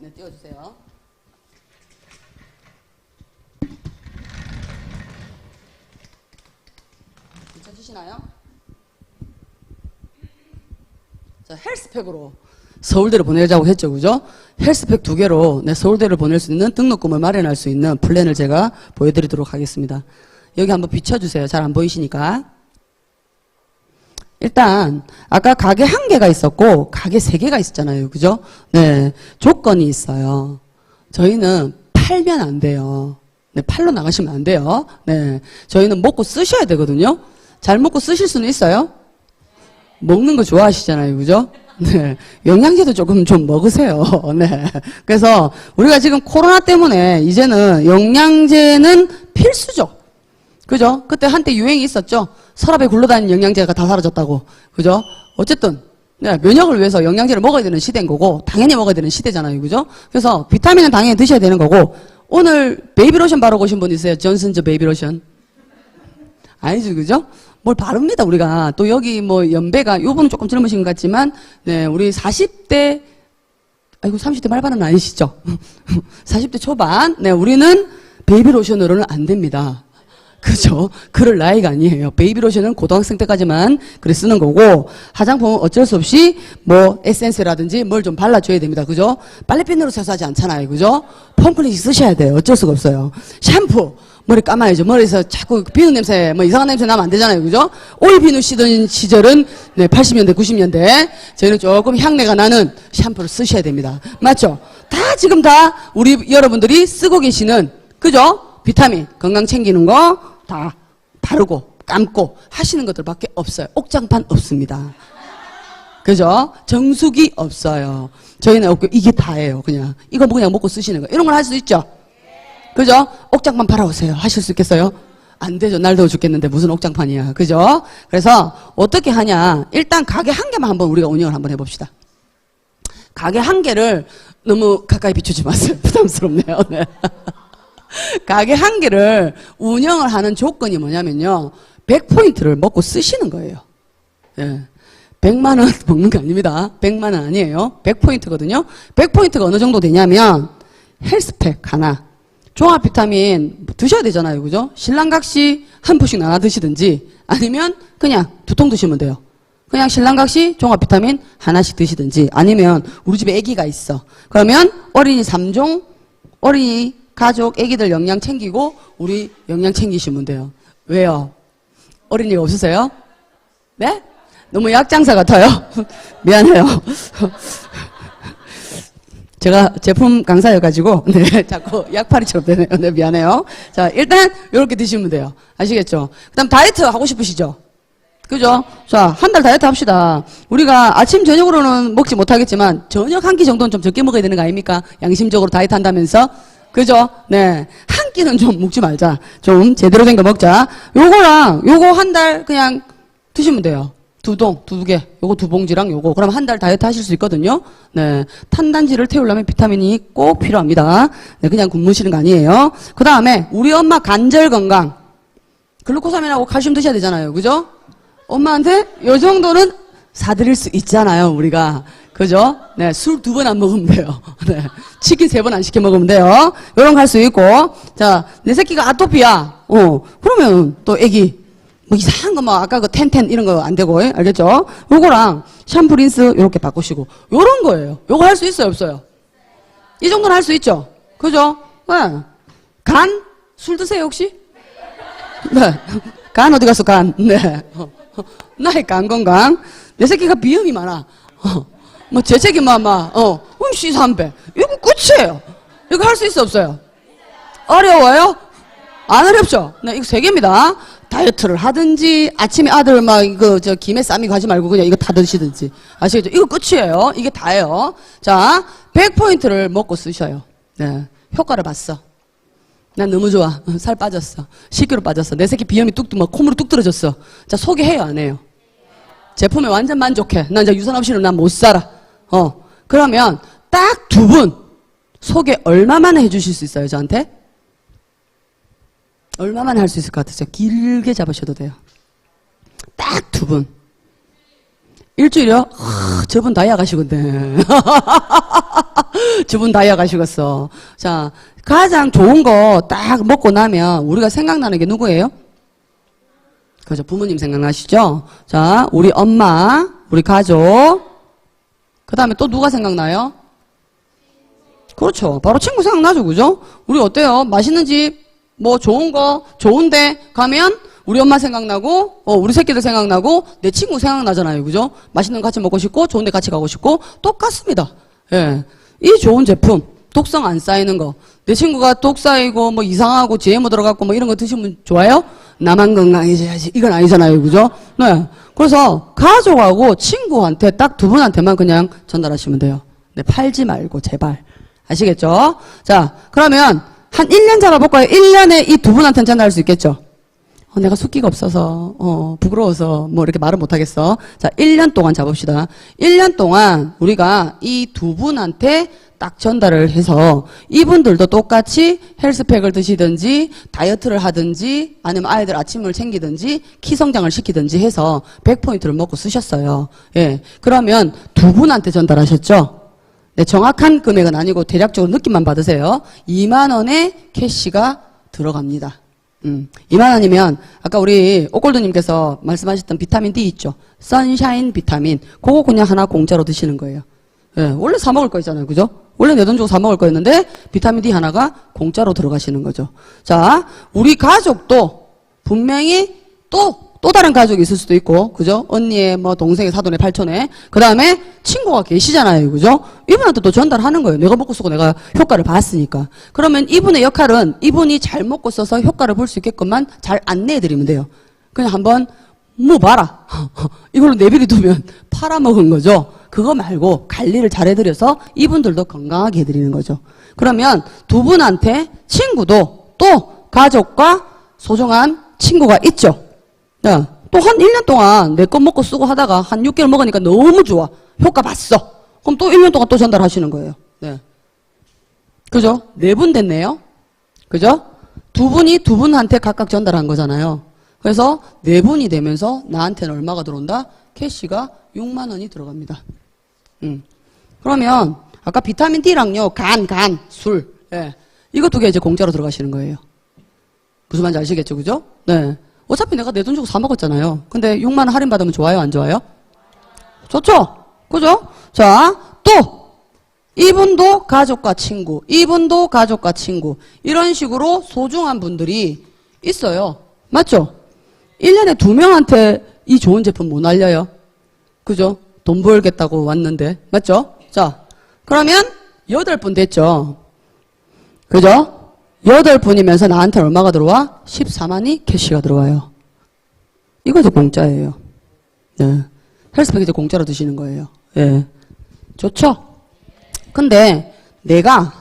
네, 띄워주세요. 비춰주시나요? 자, 헬스팩으로 서울대를 보내자고 했죠, 그죠? 헬스팩 두 개로 내 서울대를 보낼 수 있는 등록금을 마련할 수 있는 플랜을 제가 보여드리도록 하겠습니다. 여기 한번 비춰주세요. 잘 안 보이시니까. 일단 아까 가게 한 개가 있었고 가게 세 개가 있었잖아요. 그죠? 네. 조건이 있어요. 저희는 팔면 안 돼요. 네, 팔로 나가시면 안 돼요. 네. 저희는 먹고 쓰셔야 되거든요. 잘 먹고 쓰실 수는 있어요? 먹는 거 좋아하시잖아요. 그죠? 네. 영양제도 조금 좀 먹으세요. 네. 그래서 우리가 지금 코로나 때문에 이제는 영양제는 필수죠. 그죠? 그때 한때 유행이 있었죠? 서랍에 굴러다니는 영양제가 다 사라졌다고. 그죠? 어쨌든, 네, 면역을 위해서 영양제를 먹어야 되는 시대인 거고, 당연히 먹어야 되는 시대잖아요. 그죠? 그래서 비타민은 당연히 드셔야 되는 거고, 오늘 베이비로션 바르고 오신 분 있어요? 존슨즈 베이비로션? 아니죠, 그죠? 뭘 바릅니다, 우리가. 또 여기 뭐 연배가, 요 분은 조금 젊으신 것 같지만, 네, 우리 40대, 아이고, 30대 말반은 아니시죠? 40대 초반, 네, 우리는 베이비로션으로는 안 됩니다. 그죠? 그럴 나이가 아니에요. 베이비 로션은 고등학생 때까지만 그래 쓰는 거고, 화장품은 어쩔 수 없이 뭐 에센스라든지 뭘 좀 발라줘야 됩니다. 그죠? 빨래핀으로 세수하지 않잖아요. 그죠? 폼클렌징 쓰셔야 돼요. 어쩔 수가 없어요. 샴푸! 머리 감아야죠. 머리에서 자꾸 비누 냄새, 뭐 이상한 냄새 나면 안 되잖아요. 그죠? 오일 비누 쓰던 시절은 네, 80년대, 90년대. 저희는 조금 향내가 나는 샴푸를 쓰셔야 됩니다. 맞죠? 다 지금 다 우리 여러분들이 쓰고 계시는, 그죠? 비타민, 건강 챙기는 거 다 바르고 감고 하시는 것들밖에 없어요. 옥장판 없습니다. 그죠? 정수기 없어요. 저희는 없고 이게 다예요. 그냥 이거 뭐 그냥 먹고 쓰시는 거 이런 걸 할 수 있죠. 그죠? 옥장판 팔아오세요. 하실 수 있겠어요? 안 되죠. 날 더워 죽겠는데 무슨 옥장판이야. 그죠? 그래서 어떻게 하냐? 일단 가게 한 개만 한번 우리가 운영을 한번 해봅시다. 가게 한 개를 너무 가까이 비추지 마세요. 부담스럽네요. 네. 가게 한 개를 운영을 하는 조건이 뭐냐면요. 100포인트를 먹고 쓰시는 거예요. 예. 100만 원 먹는 거 아닙니다. 100만 원 아니에요. 100포인트거든요. 100포인트가 어느 정도 되냐면 헬스팩 하나, 종합 비타민 드셔야 되잖아요. 그죠? 신랑각시 한 포씩 나눠 드시든지 아니면 그냥 두 통 드시면 돼요. 그냥 신랑각시 종합 비타민 하나씩 드시든지 아니면 우리 집에 아기가 있어. 그러면 어린이 3종, 어린이 가족, 아기들 영양 챙기고 우리 영양 챙기시면 돼요. 왜요? 어린이가 없으세요? 네? 너무 약장사 같아요. 미안해요. 제가 제품 강사여가지고, 네, 자꾸 약팔이처럼 되네요. 네, 미안해요. 자, 일단, 요렇게 드시면 돼요. 아시겠죠? 그 다음, 다이어트 하고 싶으시죠? 그죠? 자, 한 달 다이어트 합시다. 우리가 아침, 저녁으로는 먹지 못하겠지만, 저녁 한 끼 정도는 좀 적게 먹어야 되는 거 아닙니까? 양심적으로 다이어트 한다면서? 그죠? 네. 한 끼는 좀 먹지 말자. 좀 제대로 된 거 먹자. 요거랑, 요거 한 달 그냥 드시면 돼요. 두 동, 두 개. 요거 두 봉지랑 요거. 그럼 한 달 다이어트 하실 수 있거든요. 네. 탄단지를 태우려면 비타민이 꼭 필요합니다. 네. 그냥 굶으시는 거 아니에요. 그 다음에 우리 엄마 관절 건강. 글루코사민하고 칼슘 드셔야 되잖아요. 그죠? 엄마한테 요 정도는 사드릴 수 있잖아요. 우리가. 그죠? 네. 술 두 번 안 먹으면 돼요. 네. 치킨 세 번 안 시켜 먹으면 돼요. 요런 거할수 있고. 자, 내 새끼가 아토피야. 어. 그러면 또 애기 뭐 이상한 거뭐 아까 그 텐텐 이런 거 안 되고 예? 알겠죠? 요거랑 샴푸 린스 요렇게 바꾸시고 요런 거예요. 요거 할 수 있어요, 없어요? 이 정도는 할 수 있죠. 그죠? 네. 간? 술 드세요, 혹시? 네. 간 어디 갔어, 간? 네. 나의 간 건강. 내 새끼가 비염이 많아. 어, 뭐 재채기 뭐, 막, 어, 음씨 삼배. 이거 끝이에요. 이거 할 수 있어, 없어요? 어려워요? 안 어렵죠? 네, 이거 세 개입니다. 다이어트를 하든지, 아침에 아들 막, 이거, 저, 김에 쌈이 가지 말고 그냥 이거 다 드시든지. 아시겠죠? 이거 끝이에요. 이게 다예요. 자, 100포인트를 먹고 쓰셔요. 네. 효과를 봤어. 난 너무 좋아. 어, 살 빠졌어. 10kg 빠졌어. 내 새끼 비염이 뚝뚝, 막 콧물이 뚝 떨어졌어. 자, 소개해요, 안 해요? 제품에 완전 만족해. 난 이제 유산 없이는 난 못 살아. 어. 그러면 딱 두 분 소개 얼마만 해주실 수 있어요, 저한테? 얼마만 할 수 있을 것 같으세요? 길게 잡으셔도 돼요. 딱 두 분. 일주일이요? 아, 저분 다이아 가시건데. 주분 다이아 가시겠어. 자, 가장 좋은 거 딱 먹고 나면 우리가 생각나는 게 누구예요? 그죠. 부모님 생각나시죠? 자, 우리 엄마, 우리 가족. 그 다음에 또 누가 생각나요? 그렇죠. 바로 친구 생각나죠. 그죠? 우리 어때요? 맛있는 집, 뭐 좋은 거, 좋은데 가면 우리 엄마 생각나고, 어, 우리 새끼들 생각나고, 내 친구 생각나잖아요. 그죠? 맛있는 거 같이 먹고 싶고, 좋은데 같이 가고 싶고, 똑같습니다. 예. 이 좋은 제품, 독성 안 쌓이는 거. 내 친구가 독 쌓이고, 뭐 이상하고, GMO 들어갔고, 뭐 이런 거 드시면 좋아요? 나만 건강해져야지. 이건 아니잖아요. 그죠? 네. 그래서 가족하고 친구한테 딱 두 분한테만 그냥 전달하시면 돼요. 네, 팔지 말고, 제발. 아시겠죠? 자, 그러면 한 1년 잡아볼까요? 1년에 이 두 분한테는 전달할 수 있겠죠? 어, 내가 숫기가 없어서, 어, 부끄러워서, 뭐, 이렇게 말을 못하겠어. 자, 1년 동안 잡읍시다. 1년 동안 우리가 이 두 분한테 딱 전달을 해서 이분들도 똑같이 헬스팩을 드시든지 다이어트를 하든지 아니면 아이들 아침을 챙기든지 키 성장을 시키든지 해서 100포인트를 먹고 쓰셨어요. 예. 그러면 두 분한테 전달하셨죠? 네, 정확한 금액은 아니고 대략적으로 느낌만 받으세요. 2만 원의 캐시가 들어갑니다. 음, 2만 원이면 아까 우리 오골드님께서 말씀하셨던 비타민 D 있죠. 선샤인 비타민. 그거 그냥 하나 공짜로 드시는 거예요. 예, 원래 사 먹을 거 있잖아요. 그죠? 원래 내 돈 주고 사 먹을 거였는데 비타민 D 하나가 공짜로 들어가시는 거죠. 자, 우리 가족도 분명히 또 또 다른 가족이 있을 수도 있고, 그죠? 언니의 뭐 동생의 사돈의 팔촌에 그 다음에 친구가 계시잖아요, 그죠? 이분한테 또 전달하는 거예요. 내가 먹고 쓰고 내가 효과를 봤으니까. 그러면 이분의 역할은 이분이 잘 먹고 써서 효과를 볼 수 있게끔만 잘 안내해드리면 돼요. 그냥 한번 뭐 봐라. 이걸로 내비를 두면 팔아먹은 거죠. 그거 말고 관리를 잘 해드려서 이분들도 건강하게 해드리는 거죠. 그러면 두 분한테 친구도 또 가족과 소중한 친구가 있죠. 야, 또한 1년 동안 내 거 먹고 쓰고 하다가 한 6개월 먹으니까 너무 좋아. 효과 봤어. 그럼 또 1년 동안 또 전달하시는 거예요. 네. 그죠? 네 분 됐네요. 그죠? 두 분이 두 분한테 각각 전달한 거잖아요. 그래서 네 분이 되면서 나한테는 얼마가 들어온다? 캐시가 6만 원이 들어갑니다. 음. 그러면 아까 비타민 D랑요, 간, 간, 술, 예. 이거 두 개 이제 공짜로 들어가시는 거예요. 무슨 말인지 아시겠죠, 그죠? 네. 어차피 내가 내 돈 주고 사 먹었잖아요. 근데 6만 원 할인 받으면 좋아요, 안 좋아요? 좋죠? 그죠? 자, 또 이분도 가족과 친구, 이분도 가족과 친구 이런 식으로 소중한 분들이 있어요. 맞죠? 1년에 두 명한테 이 좋은 제품 못 알려요. 그죠? 돈 벌겠다고 왔는데. 맞죠? 자, 그러면 여덟 분 됐죠? 그죠? 여덟 분이면서 나한테 얼마가 들어와? 14만이 캐시가 들어와요. 이것도 공짜예요. 네. 헬스팩 이제 공짜로 드시는 거예요. 예. 좋죠? 근데 내가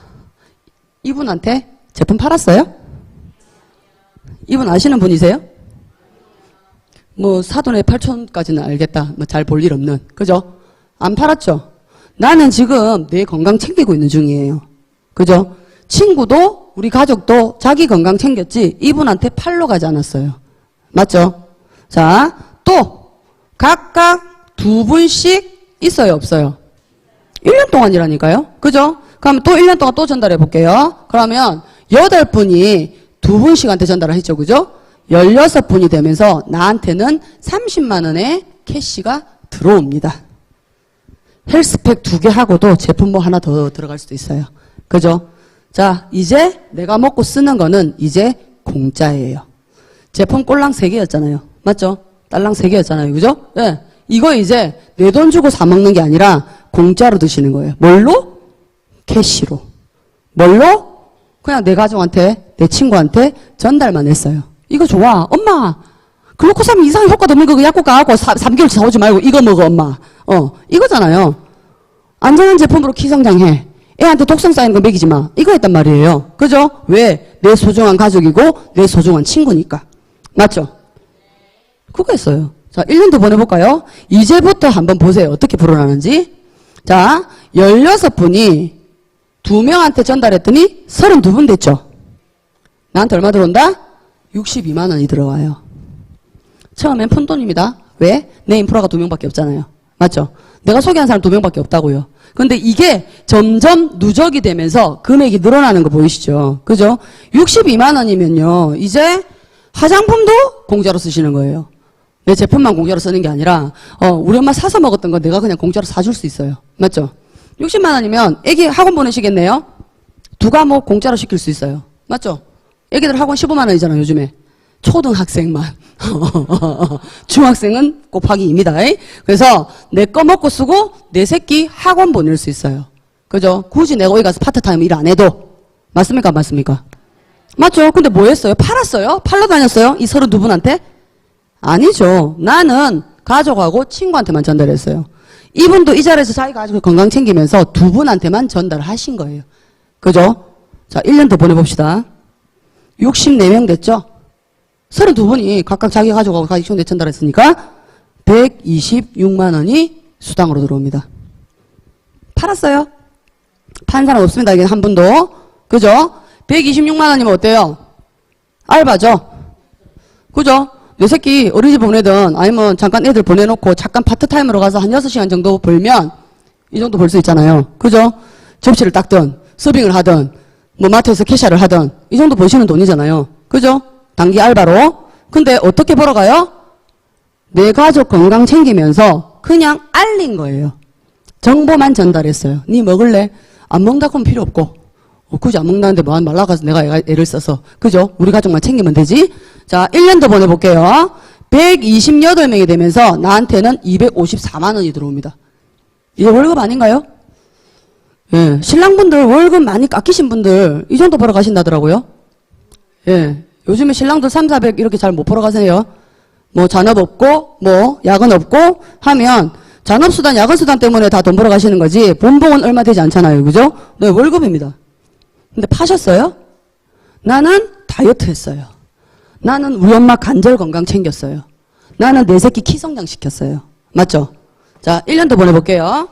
이분한테 제품 팔았어요? 이분 아시는 분이세요? 뭐 사돈의 8천까지는 알겠다. 뭐 잘 볼 일 없는. 그죠? 안 팔았죠? 나는 지금 내 건강 챙기고 있는 중이에요. 그죠? 친구도 우리 가족도 자기 건강 챙겼지 이분한테 팔러 가지 않았어요. 맞죠? 자, 또 각각 두 분씩 있어요, 없어요? 1년 동안이라니까요. 그죠? 그럼 또 1년 동안 또 전달해 볼게요. 그러면 8분이 두 분씩한테 전달을 했죠. 그죠? 16분이 되면서 나한테는 30만 원의 캐시가 들어옵니다. 헬스팩 두 개 하고도 제품 뭐 하나 더 들어갈 수도 있어요. 그죠? 자, 이제 내가 먹고 쓰는 거는 이제 공짜예요. 제품 꼴랑 세 개였잖아요. 맞죠? 딸랑 세 개였잖아요. 그죠? 예. 네. 이거 이제 내 돈 주고 사 먹는 게 아니라 공짜로 드시는 거예요. 뭘로? 캐시로. 뭘로? 그냥 내 가족한테, 내 친구한테 전달만 했어요. 이거 좋아. 엄마, 글루코삼 이상 효과도 없는 거 약국 가고 3 개월 사오지 말고 이거 먹어, 엄마. 어, 이거잖아요. 안전한 제품으로 키 성장해. 애한테 독성 쌓이는 거 먹이지 마. 이거 했단 말이에요. 그죠? 왜? 내 소중한 가족이고 내 소중한 친구니까. 맞죠? 그거 했어요. 자, 1년 더 보내볼까요? 이제부터 한번 보세요. 어떻게 불어나는지. 자, 16분이 두 명한테 전달했더니 32분 됐죠? 나한테 얼마 들어온다? 62만 원이 들어와요. 처음엔 푼돈입니다. 왜? 내 인프라가 두 명밖에 없잖아요. 맞죠? 내가 소개한 사람 두 명밖에 없다고요. 근데 이게 점점 누적이 되면서 금액이 늘어나는 거 보이시죠? 그죠? 62만 원이면요. 이제 화장품도 공짜로 쓰시는 거예요. 내 제품만 공짜로 쓰는 게 아니라 어, 우리 엄마 사서 먹었던 거 내가 그냥 공짜로 사줄 수 있어요. 맞죠? 60만 원이면 애기 학원 보내시겠네요? 두 과목 공짜로 시킬 수 있어요. 맞죠? 애기들 학원 15만 원이잖아요, 요즘에. 초등학생만. 중학생은 곱하기 2입니다. 그래서 내 거 먹고 쓰고 내 새끼 학원 보낼 수 있어요. 그죠? 굳이 내가 어디 가서 파트타임 일 안 해도. 맞습니까? 안 맞습니까? 맞죠? 근데 뭐 했어요? 팔았어요? 팔러 다녔어요? 이 32분한테? 아니죠. 나는 가족하고 친구한테만 전달했어요. 이분도 이 자리에서 자기 가족 건강 챙기면서 두 분한테만 전달하신 거예요. 그죠? 자, 1년 더 보내봅시다. 64명 됐죠? 32분이 각각 자기 가족하고 가족 친구한테 전달했으니까 126만 원이 수당으로 들어옵니다. 팔았어요? 판 사람 없습니다. 이게 한 분도. 그죠? 126만 원이면 어때요? 알바죠? 그죠? 내 새끼 어린이집 보내든 아니면 잠깐 애들 보내놓고 잠깐 파트타임으로 가서 한 6시간 정도 벌면 이 정도 벌 수 있잖아요. 그죠? 접시를 닦든 서빙을 하든 뭐 마트에서 캐셔를 하든 이 정도 버시는 돈이잖아요. 그죠? 단기 알바로. 근데 어떻게 벌어가요? 내 가족 건강 챙기면서 그냥 알린 거예요. 정보만 전달했어요. 니 먹을래? 안 먹는다 그러면 필요 없고. 어, 굳이 안 먹는다는데 뭐한 말라가서 내가 애를 써서. 그죠? 우리 가족만 챙기면 되지? 자, 1년 더 보내볼게요. 128명이 되면서 나한테는 254만 원이 들어옵니다. 이게 월급 아닌가요? 예. 신랑분들 월급 많이 깎이신 분들 이 정도 벌어 가신다더라고요. 예. 요즘에 신랑들 3, 400 이렇게 잘 못 벌어 가세요. 뭐 잔업 없고 뭐 야근 없고 하면 잔업수단, 야근수단 때문에 다 돈 벌어 가시는 거지 본봉은 얼마 되지 않잖아요. 그죠? 네, 월급입니다. 근데 파셨어요? 나는 다이어트 했어요. 나는 우리 엄마 관절 건강 챙겼어요. 나는 내 새끼 키 성장 시켰어요. 맞죠? 자, 1년 더 보내볼게요.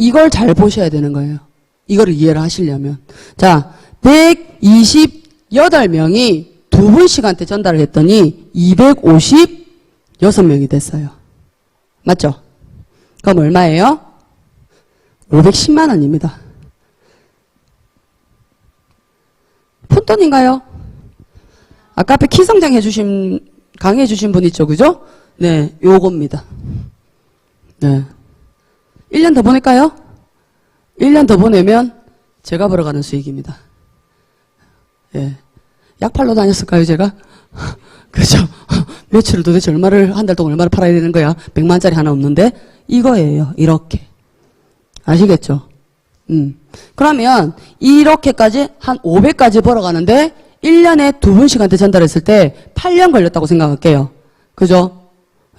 이걸 잘 보셔야 되는 거예요. 이거를 이해를 하시려면. 자, 128명이 두 분씩한테 전달을 했더니 256명이 됐어요. 맞죠? 그럼 얼마예요? 510만 원입니다. 푼돈인가요? 아까 앞에 키 성장 해주신, 강의해 주신 분 있죠, 그죠? 네, 요겁니다. 네. 1년 더 보낼까요? 1년 더 보내면 제가 벌어가는 수익입니다. 예. 약 팔러 다녔을까요, 제가? 그죠? 매출을 도대체 얼마를, 한 달 동안 얼마를 팔아야 되는 거야? 100만짜리 하나 없는데? 이거예요, 이렇게. 아시겠죠? 음. 그러면, 이렇게까지 한 500까지 벌어가는데, 1년에 두 분씩한테 전달했을 때 8년 걸렸다고 생각할게요. 그죠?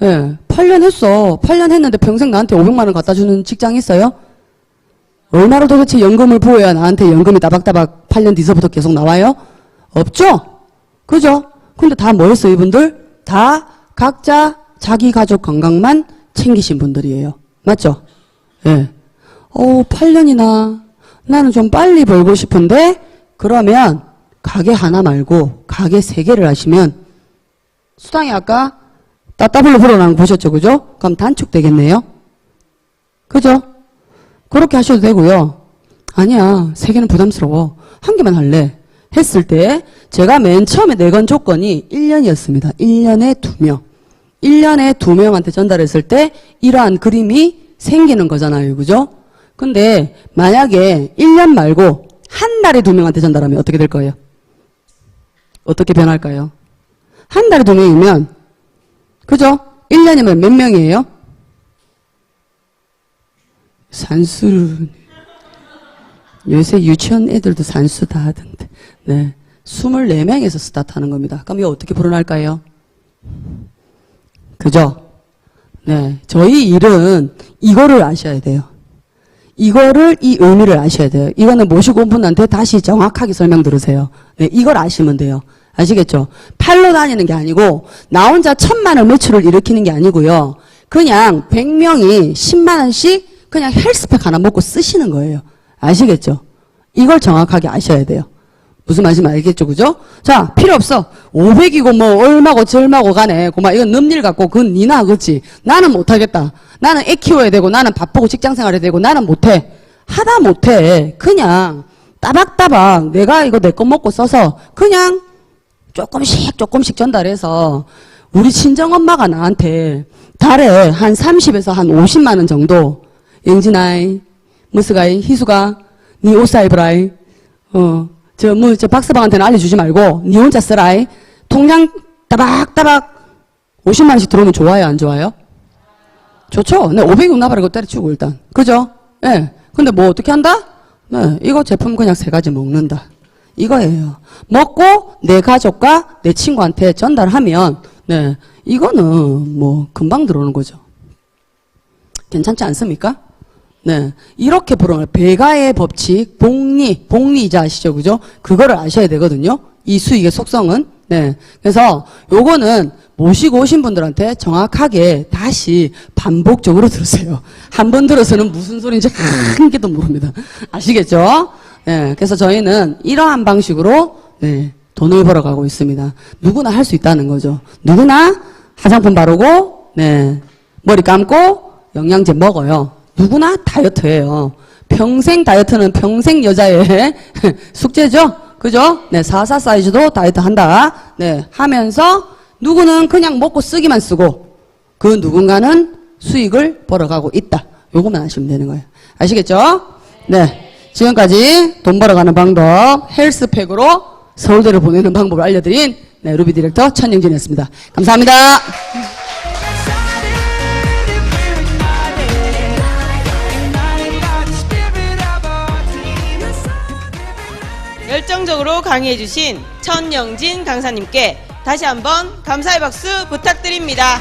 예. 8년 했어. 8년 했는데 평생 나한테 500만 원 갖다 주는 직장 있어요? 얼마로 도대체 연금을 부어야 나한테 연금이 따박따박 8년 뒤서부터 계속 나와요? 없죠? 그죠? 근데 다 뭐였어, 이분들? 다 각자 자기 가족 건강만 챙기신 분들이에요. 맞죠? 예. 어 8년이나 나는 좀 빨리 벌고 싶은데 그러면 가게 하나 말고 가게 세 개를 하시면 수당이 아까 따따블로 불어나는 거 보셨죠? 그죠? 그럼 단축되겠네요? 그죠? 그렇게 하셔도 되고요. 아니야, 세 개는 부담스러워. 한 개만 할래. 했을 때 제가 맨 처음에 내건 조건이 1년이었습니다. 1년에 두 명. 1년에 두 명한테 전달했을 때 이러한 그림이 생기는 거잖아요. 그죠? 근데 만약에 1년 말고 한 달에 두 명한테 전달하면 어떻게 될 거예요? 어떻게 변할까요? 한 달에 두 명이면 그죠? 1년이면 몇 명이에요? 산수를 요새 유치원 애들도 산수 다 하던데. 네. 24명에서 스타트하는 겁니다. 그럼 이거 어떻게 불어날까요? 그죠? 네. 저희 일은 이거를 아셔야 돼요. 이거를, 이 의미를 아셔야 돼요. 이거는 모시고 온 분한테 다시 정확하게 설명 들으세요. 네. 이걸 아시면 돼요. 아시겠죠? 팔로 다니는 게 아니고, 나 혼자 천만 원 매출을 일으키는 게 아니고요. 그냥 100명이 10만원씩 그냥 헬스팩 하나 먹고 쓰시는 거예요. 아시겠죠? 이걸 정확하게 아셔야 돼요. 무슨 말인지 알겠죠? 그죠? 자, 필요 없어. 500이고 뭐 얼마고 절마고 가네. 고마 이건 넘일 갖고 그건 니나 그렇지. 나는 못하겠다. 나는 애 키워야 되고 나는 바쁘고 직장 생활 해야 되고 나는 못해. 하다 못해. 그냥 따박따박 내가 이거 내 거 먹고 써서 그냥 조금씩 조금씩 전달해서 우리 친정엄마가 나한테 달에 한 30에서 한 50만 원 정도 영진아이, 무스가이, 희수가 니 옷 사입으라이 어, 저 뭐 저 박서방한테는 알려주지 말고 니 혼자 쓰라이 통장 따박따박 50만 원씩 들어오면 좋아요 안 좋아요? 좋죠. 네, 500원 나발이고 때려치고 일단. 그죠? 예. 네. 근데 뭐 어떻게 한다? 네, 이거 제품 그냥 세 가지 먹는다. 이거예요. 먹고 내 가족과 내 친구한테 전달하면 네, 이거는 뭐 금방 들어오는 거죠. 괜찮지 않습니까? 네. 이렇게 불어날 배가의 법칙, 복리, 복리이자 아시죠? 그죠? 그거를 아셔야 되거든요. 이 수익의 속성은. 네. 그래서 요거는 모시고 오신 분들한테 정확하게 다시 반복적으로 들으세요. 한 번 들어서는 무슨 소리인지 한 개도 모릅니다. 아시겠죠? 네. 그래서 저희는 이러한 방식으로, 네. 돈을 벌어가고 있습니다. 누구나 할 수 있다는 거죠. 누구나 화장품 바르고, 네. 머리 감고, 영양제 먹어요. 누구나 다이어트예요. 평생 다이어트는 평생 여자의 숙제죠? 그죠? 네, 44 사이즈도 다이어트 한다. 네, 하면서 누구는 그냥 먹고 쓰기만 쓰고 그 누군가는 수익을 벌어가고 있다. 요것만 아시면 되는 거예요. 아시겠죠? 네. 지금까지 돈 벌어가는 방법 헬스팩으로 서울대를 보내는 방법을 알려드린 네, 루비 디렉터 천영진이었습니다. 감사합니다. 열정적으로 강의해 주신 천영진 강사님께 다시 한번 감사의 박수 부탁드립니다.